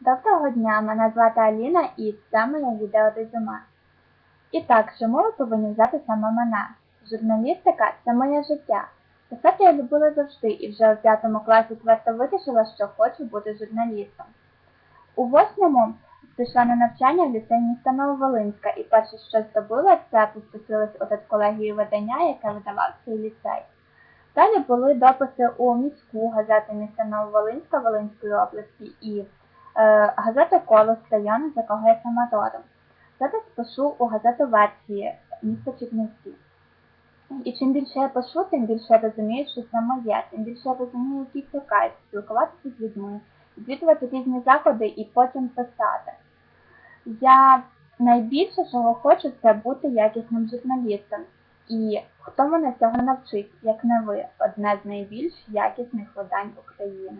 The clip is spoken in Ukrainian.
Доброго дня, мене звати Аліна і це моє відеорезюме. І так, чому ви повинні взяти саме мене? Журналістика це моє життя. Писати я любила завжди і вже у п'ятому класі твердо вирішила, що хочу бути журналістом. У восьмому пішла на навчання в ліцей міста Нововолинська і перше, що здобула, це попросилась у колегію видання, яке видавав цей ліцей. Далі були дописи у міську газету міста Нововолинська Волинської області і газету Колос району, з якого я сама. Зараз пишу у газету версії міста Чернівці. І чим більше я пишу, тим більше я розумію, що це моє, тим більше я розумію, який це кайф спілкуватися з людьми, відвідувати різні заходи і потім писати. Я найбільше, чого хочу, це бути якісним журналістом. І хто мене цього навчить, як не ви, одне з найбільш якісних видань України.